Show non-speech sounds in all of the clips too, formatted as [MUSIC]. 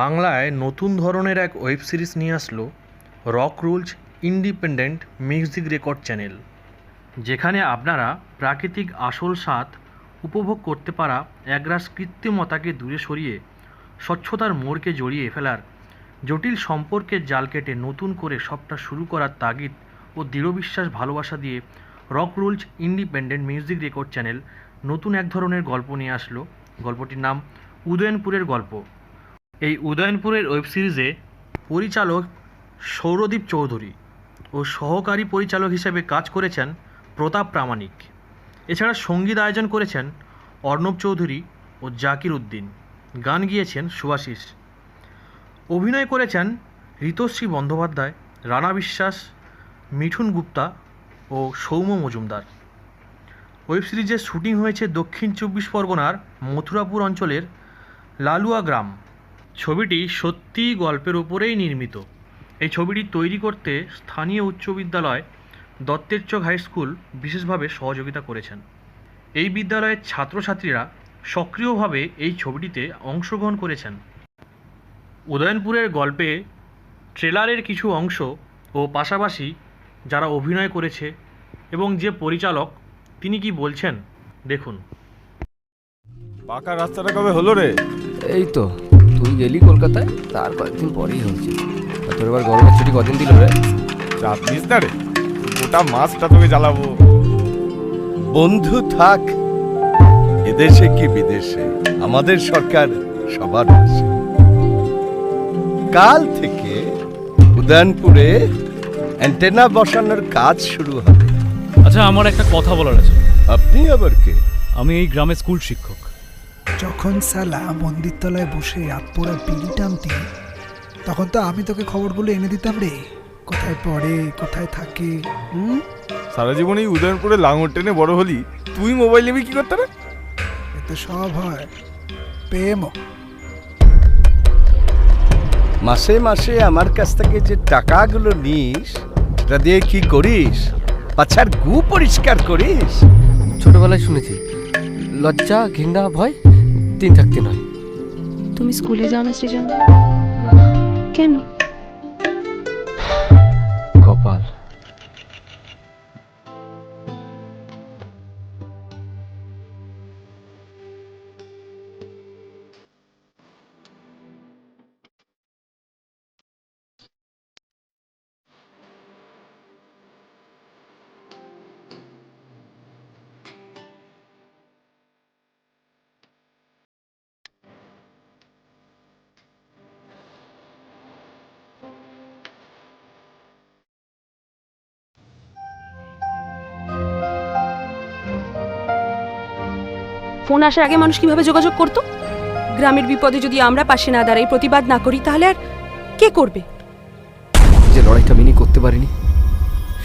বাংলায় নতুন ধরনের এক ওয়েব সিরিজ নিয়ে আসলো rock rules independent music record channel, যেখানে আপনারা প্রাকৃতিক আসল স্বাদ উপভোগ করতে পারা একরাশ কৃত্রিমতাকে দূরে সরিয়ে স্বচ্ছতার মোড়কে জড়িয়ে ফেলার জটিল সম্পর্কের জাল কেটে নতুন করে সবটা শুরু করার তাগিদ ও দৃঢ় বিশ্বাস ভালোবাসা দিয়ে rock rules independent music record channel নতুন এক ধরনের গল্প নিয়ে আসলো। গল্পটির নাম উদয়নপুরের গল্প। এই উদয়নপুরের ওয়েব সিরিজে পরিচালক সৌরদীপ চৌধুরী ও সহকারী পরিচালক হিসেবে কাজ করেছেন প্রতাপ প্রামাণিক। এছাড়া সংগীত আয়োজন করেছেন অর্ণব চৌধুরী ও জাকির উদ্দিন। গান গিয়েছেন সুভাশিস। অভিনয় করেছেন ঋতশ্রী বন্দ্যোপাধ্যায়, রানা বিশ্বাস, মিঠুন গুপ্তা ও সৌম্য মজুমদার। ওয়েব সিরিজের শুটিং হয়েছে দক্ষিণ চব্বিশ পরগনার মথুরাপুর অঞ্চলের লালুয়া গ্রাম। ছবিটি সত্যিই গল্পের উপরেই নির্মিত। এই ছবিটি তৈরি করতে স্থানীয় উচ্চ বিদ্যালয় দত্তের চোখ হাই স্কুল বিশেষভাবে সহযোগিতা করেছেন। এই বিদ্যালয়ের ছাত্রছাত্রীরা সক্রিয়ভাবে এই ছবিটিতে অংশগ্রহণ করেছেন। উদয়নপুরের গল্পে ট্রেলারের কিছু অংশ ও পাশাপাশি যারা অভিনয় করেছে এবং যে পরিচালক তিনি কি বলছেন? দেখুন। পাকা রাস্তাটা কবে হলো রে? এই তো। গেলি কলকাতায় তার কয়েকদিন পরেই হয়েছে। তোর এবার গরমের ছুটি কদিন দিল রে? চাপ নিস না রে গোটা মাছটা তোকে জ্বালাবো। বন্ধু থাক এদেশে কি বিদেশে? আমাদের সরকার সবার পাশে। কাল থেকে উদয়নপুরে অ্যান্টেনা বসানোর কাজ শুরু হবে। আচ্ছা আমার একটা কথা বলার আছে। আপনি আবার কে? আমি এই গ্রামের স্কুল শিক্ষক। যখন সালা মন্দির তলায় বসে আতপোড়া বিড়ি টানতি তখন তো আমি তোকে খবরগুলো এনে দিতাম রে। কোথায় পড়ে কোথায় থাকে হুম? সারা জীবন এই উদয়নপুরে লাঙর টেনে বড় হলি তুই মোবাইল নিবি কি করতে রে? এতে সব হয়। প্রেমও মাসে মাসে আমার কাছ থেকে যে টাকাগুলো নিস তা দিয়ে কি করিস? পাছার গু পরিষ্কার করিস? ছোটবেলায় শুনেছি লজ্জা ঘৃণা ভয়? তিন থাকতে নয়। তুমি স্কুলে যাও না সৃজন। কেন? ফোন আসার আগে মানুষ কীভাবে যোগাযোগ করতো? গ্রামের বিপদে যদি আমরা পাশে না দাঁড়াই প্রতিবাদ না করি তাহলে আর কে করবে? যে লড়াইটা মিনি করতে পারিনি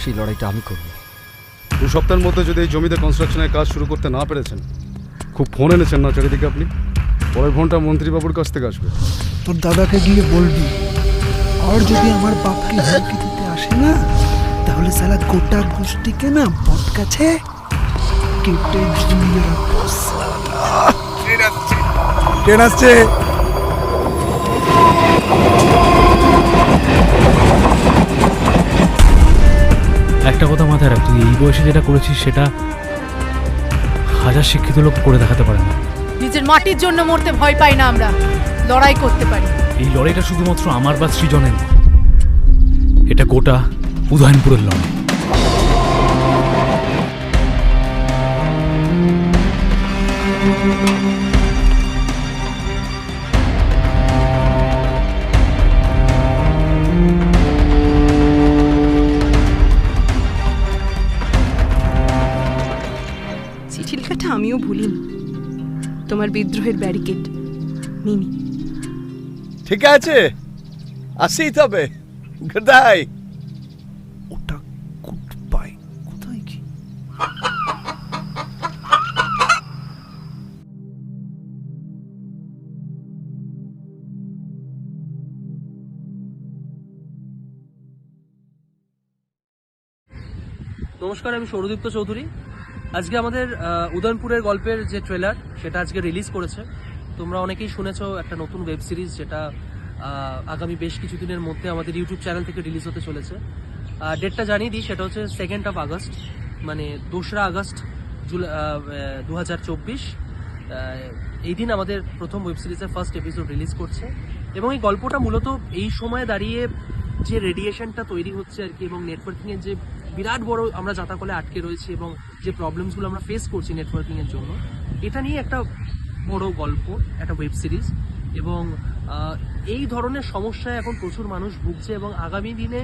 সেই লড়াইটা আমি করব। দু সপ্তাহের মধ্যে যদি এই জমিতে কনস্ট্রাকশনের কাজ শুরু করতে না পেরেছেন খুব ফোন এনেছেন না চারিদিকে আপনি? পরের ফোনটা মন্ত্রীবাবুর কাছ থেকে আসবে। তোর দাদাকে গিয়ে বলবি আর যদি আমার বাপকে হুমকি দিতে আসে না তাহলে সালা গোটা গোষ্ঠীকে না বট কাছে কেটে ঝুলিয়ে রাখব সালা। ট্রেন আসছে। একটা কথা মাথায় রাখ তুই এই বয়সে যেটা করেছিস সেটা হাজার শিক্ষিত লোক করে দেখাতে পারে না। নিজের মাটির জন্য মরতে ভয় পাই না আমরা। লড়াই করতে পারি। এই লড়াইটা শুধুমাত্র আমার বা সৃজনের নয় এটা গোটা উদয়নপুরের লড়াই। চিঠি লেখাটা আমিও ভুলিনি। তোমার বিদ্রোহের ব্যারিকেড মিনি ঠিক আছে আসি তবে। গদাই নমস্কার, আমি সৌরদীপ্ত চৌধুরী। আজকে আমাদের উদয়নপুরের গল্পের যে ট্রেলার সেটা আজকে রিলিজ করেছে। তোমরা অনেকেই শুনেছো একটা নতুন ওয়েব সিরিজ যেটা আগামী বেশ কিছু দিনের মধ্যে আমাদের ইউটিউব চ্যানেল থেকে রিলিজ হতে চলেছে। ডেটটা জানিয়ে দিই, সেটা হচ্ছে সেকেন্ড অফ আগস্ট মানে দোসরা আগস্ট জুলাই দু হাজার চব্বিশ। এই দিন আমাদের প্রথম ওয়েব সিরিজের ফার্স্ট এপিসোড রিলিজ করছে। এবং এই গল্পটা মূলত এই সময়ে দাঁড়িয়ে যে রেডিয়েশনটা তৈরি হচ্ছে আর কি, এবং নেটওয়ার্কিংয়ের যে বিরাট বড় আমরা জাতাকলে আটকে রয়েছি এবং যে প্রবলেমসগুলো আমরা ফেস করছি নেটওয়ার্কিংয়ের জন্য, এটা নিয়ে একটা বড় গল্প, একটা ওয়েব সিরিজ এবং এই ধরনের সমস্যায় এখন প্রচুর মানুষ ভুগছে এবং আগামী দিনে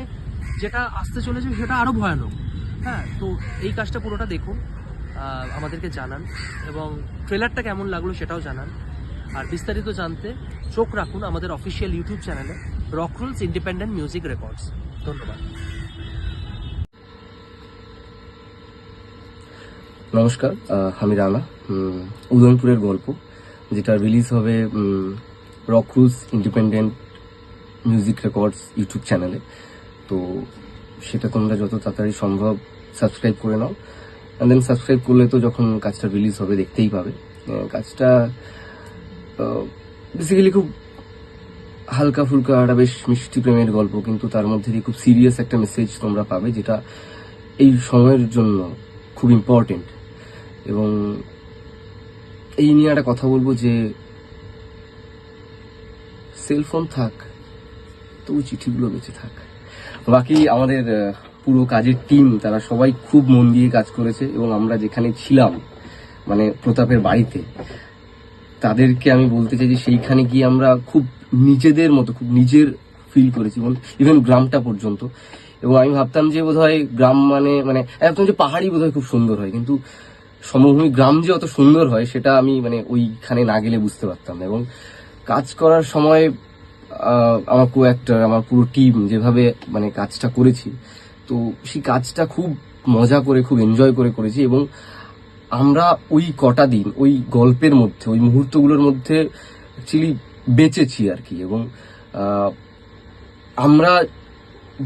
যেটা আসতে চলেছে সেটা আরও ভয়ানক। হ্যাঁ তো এই কাজটা পুরোটা দেখুন আমাদেরকে জানান এবং ট্রেলারটা কেমন লাগল সেটাও জানান। আর বিস্তারিত জানতে চোখ রাখুন আমাদের অফিসিয়াল ইউটিউব চ্যানেলে রকরুলস ইন্ডিপেন্ডেন্ট মিউজিক রেকর্ডস ধন্যবাদ। নমস্কার আমি রানা। উম, উদয়নপুরের গল্প যেটা রিলিজ হবে rock rules independent music records YouTube চ্যানেলে তো সেটা তোমরা যত তাড়াতাড়ি সম্ভব সাবস্ক্রাইব করে নাও। অ্যান্ড দেন সাবস্ক্রাইব করলে তো যখন কাজটা রিলিজ হবে দেখতেই পাবে। কাজটা বেসিক্যালি খুব হালকা ফুলকা একটা বেশ মিষ্টি প্রেমের গল্প কিন্তু তার মধ্যে দিয়ে খুব সিরিয়াস একটা মেসেজ তোমরা পাবে যেটা এই সময়ের জন্য খুব ইম্পর্টেন্ট এবং এই নিয়ে একটা কথা বলব যে সেলফোন থাক, তবু চিঠিগুলো বেঁচে থাক। বাকি আমাদের পুরো কাজের টিম তারা সবাই খুব মন দিয়ে কাজ করেছে এবং আমরা যেখানে ছিলাম মানে প্রতাপের বাড়িতে, তাদেরকে আমি বলতে চাই যে সেইখানে গিয়ে আমরা খুব নিজেদের মতো, খুব নিজের ফিল করেছি, এবং ইভেন গ্রামটা পর্যন্ত। এবং আমি ভাবতাম যে বোধহয় গ্রাম মানে মানে একদম যে পাহাড়ি বোধহয় খুব সুন্দর হয়, কিন্তু সমভূমি গ্রাম যে অত সুন্দর হয়, সেটা আমি মানে ওইখানে না গেলে বুঝতে পারতাম না। এবং কাজ করার সময় আমার কো অ্যাক্টর আমার পুরো টিম যেভাবে মানে কাজটা করেছি, তো সেই কাজটা খুব মজা করে, খুব এনজয় করে করেছি এবং আমরা ওই কটা দিন, ওই গল্পের মধ্যে, ওই মুহূর্তগুলোর মধ্যে অ্যাকচুয়ালি বেঁচেছি আর কি। এবং আমরা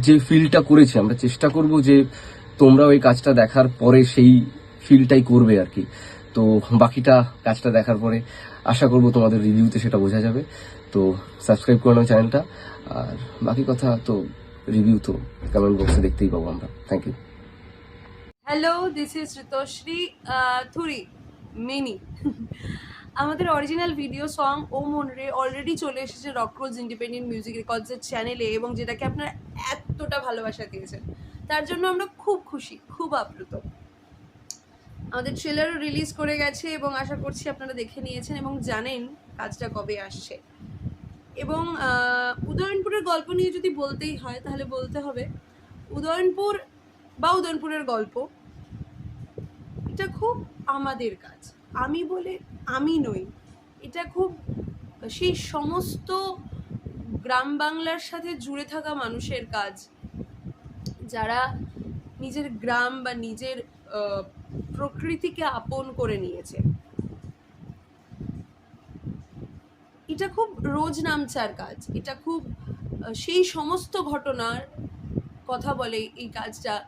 যে ফিলটা করেছি, আমরা চেষ্টা করব যে তোমরা ওই কাজটা দেখার পরে সেই ফিলটাই করবে আর কি। তো বাকিটা কাজটা দেখার পরে আশা করব তোমাদের রিভিউতে সেটা বোঝা যাবে। তো সাবস্ক্রাইব করে নাও চ্যানেলটা আর বাকি কথা তো রিভিউ তো কমেন্ট বক্সে দেখতেই পাবো আমরা। Thank you hello this is Ritashree থুরি Mini আমাদের অরিজিনাল ভিডিও সং ও মনরে অলরেডি চলে এসেছে রকরোজ ইন্ডিপেন্ডেন্ট মিউজিক রেকর্ডসের চ্যানেলে এবং যেটাকে আপনারা এতটা ভালোবাসা দিয়েছেন। তার জন্য আমরা খুব খুশি, খুব আপ্লুত। আমাদের ট্রেলারও রিলিজ করে গেছে এবং আশা করছি আপনারা দেখে নিয়েছেন এবং জানেন কাজটা কবে আসছে। এবং উদয়নপুরের গল্প নিয়ে যদি বলতেই হয়, তাহলে বলতে হবে উদয়নপুর বা উদয়নপুরের গল্প, এটা খুব আমাদের কাজ। আমি বলে আমি নই, এটা খুব সেই সমস্ত গ্রাম বাংলার সাথে জুড়ে থাকা মানুষের কাজ। যারা নিজের গ্রাম বা নিজের প্রকৃতিকে আপন করে নিয়েছে। এটা খুব রোজ নামচার কাজ। এটা খুব সেই সমস্ত ঘটনার কথা বলে এই কাজটা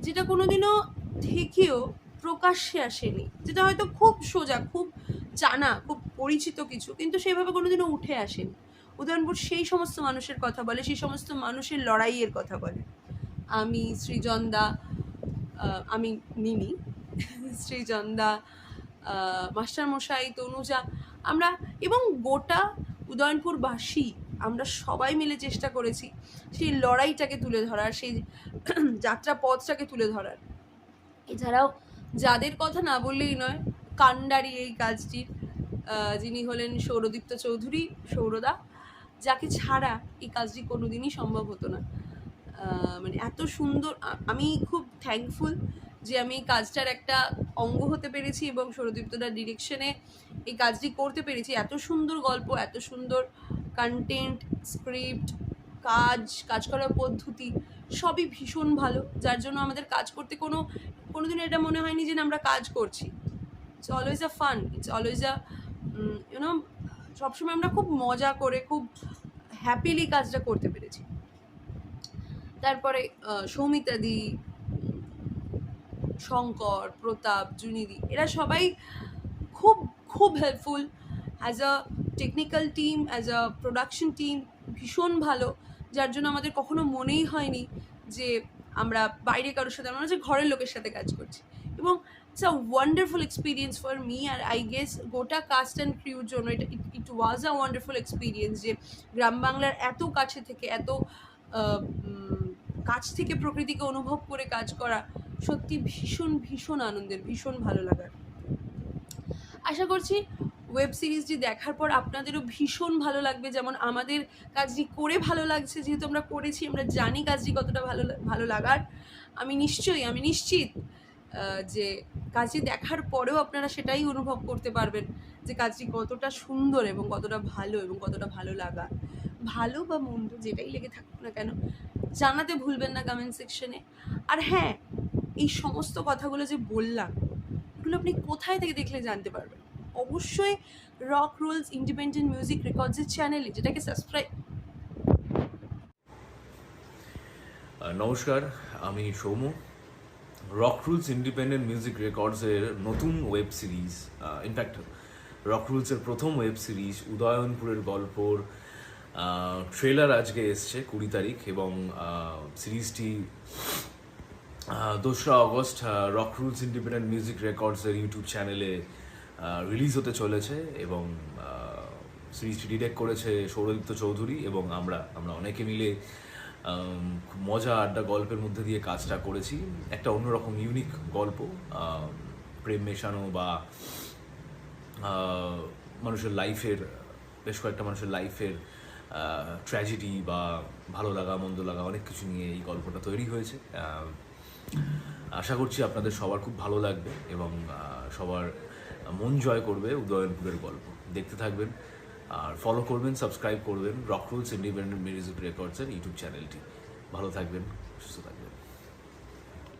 যেটা কোনোদিনও থেকেও প্রকাশ্যে আসেনি। যেটা হয়তো খুব সোজা খুব জানা খুব পরিচিত কিছু কিন্তু সেভাবে কোনোদিনও উঠে আসেনি। উদাহরণপুর সেই সমস্ত মানুষের কথা বলে সেই সমস্ত মানুষের লড়াইয়ের কথা বলে। আমি সৃজন দা আহ, আমি মিনি [LAUGHS] সৃজন দা মাস্টারমশাই, তনুজা, আমরা এবং গোটা উদয়নপুরবাসী, আমরা সবাই মিলে চেষ্টা করেছি সেই লড়াইটাকে তুলে ধরার, সেই [CLEARS THROAT] যাত্রা পথটাকে তুলে ধরার। এছাড়াও যাদের কথা না বললেই নয়, কান্ডারি এই কাজটির যিনি হলেন সৌরদীপ্ত চৌধুরী, সৌরদা, যাকে ছাড়া এই কাজটি কোনোদিনই সম্ভব হতো না। মানে এত সুন্দর আমি খুব থ্যাঙ্কফুল যে আমি কাজটার একটা অঙ্গ হতে পেরেছি এবং সৌরদীপ্তদার ডিরেকশনে এই কাজটি করতে পেরেছি। এত সুন্দর গল্প, এত সুন্দর কন্টেন্ট স্ক্রিপ্ট কাজ কাজ করার পদ্ধতি, সবই ভীষণ ভালো। যার জন্য আমাদের কাজ করতে কোনো কোনো দিন এটা মনে হয়নি যে আমরা কাজ করছি। It's always a fun it's always a you know সবসময় আমরা খুব মজা করে, খুব হ্যাপিলি কাজটা করতে পেরেছি। তারপরে সৌমিতাদি শঙ্কর, প্রতাপ, জুনিদি, এরা সবাই খুব খুব helpful as a technical team as a production team ভীষণ ভালো। যার জন্য আমাদের কখনো মনেই হয়নি যে আমরা বাইরে কারোর সাথে, আমরা যে ঘরের লোকের সাথে কাজ করছি। এবং it's a wonderful experience for me R I guess গোটা কাস্ট অ্যান্ড ক্রিউর জন্য এটা ইট ওয়াজ আ ওয়ান্ডারফুল এক্সপিরিয়েন্স যে গ্রাম বাংলার এত কাছে থেকে, এত কাছ থেকে প্রকৃতিকে অনুভব করে কাজ করা সত্যি ভীষণ ভীষণ আনন্দের, ভীষণ ভালো লাগার। আশা করছি ওয়েব সিরিজটি দেখার পর আপনাদেরও ভীষণ ভালো লাগবে। যেমন আমাদের কাজটি করে ভালো লাগছে, যেহেতু আমরা করেছি, আমরা জানি কাজটি কতটা ভালো ভালো লাগার। আমি নিশ্চয়ই, আমি নিশ্চিত যে কাজটি দেখার পরেও আপনারা সেটাই অনুভব করতে পারবেন যে কাজটি কতটা সুন্দর এবং কতটা ভালো এবং কতটা ভালো লাগা। ভালো বা মন্দ যেটাই লেগে থাকুক না কেন, জানাতে ভুলবেন না কমেন্ট সেকশনে আর হ্যাঁ এই সমস্ত কথাগুলো যে বললাম, এগুলো আপনি কোথায় থেকে দেখলে জানতে পারবেন? অবশ্যই রক রোলস ইন্ডিপেন্ডেন্ট মিউজিক রেকর্ডসের চ্যানেলে যেটাকে সাবস্ক্রাইব নমস্কার, আমি Soum rock rules independent music রেকর্ডসের নতুন web series in fact rock রুলসের প্রথম ওয়েব সিরিজ উদয়নপুরের গল্পর ট্রেলার আজকে এসছে কুড়ি তারিখ এবং সিরিজটি দোসরা August rock rules independent music রেকর্ডসের YouTube চ্যানেলে রিলিজ হতে চলেছে এবং সিরিজটি ডিরেক্ট করেছে সৌরদীপ্ত চৌধুরী এবং আমরা আমরা অনেকে মিলে খুব মজা আড্ডা গল্পের মধ্যে দিয়ে কাজটা করেছি। একটা অন্যরকম ইউনিক গল্প প্রেম মেশানো বা মানুষের লাইফের বেশ কয়েকটা মানুষের লাইফের ট্র্যাজেডি বা ভালো লাগা, মন্দ লাগা, অনেক কিছু নিয়ে এই গল্পটা তৈরি হয়েছে। আশা করছি আপনাদের সবার খুব ভালো লাগবে এবং সবার মন জয় করবে উদয়নপুরের গল্প। দেখতে থাকবেন। আর ফলো করবেন সাবস্ক্রাইব করবেন। রক রুলস ইন্ডিপেন্ডেন্ট মিউজিক রেকর্ডসের ইউটিউব চ্যানেলটি ভালো থাকবেন, সুস্থ থাকবেন।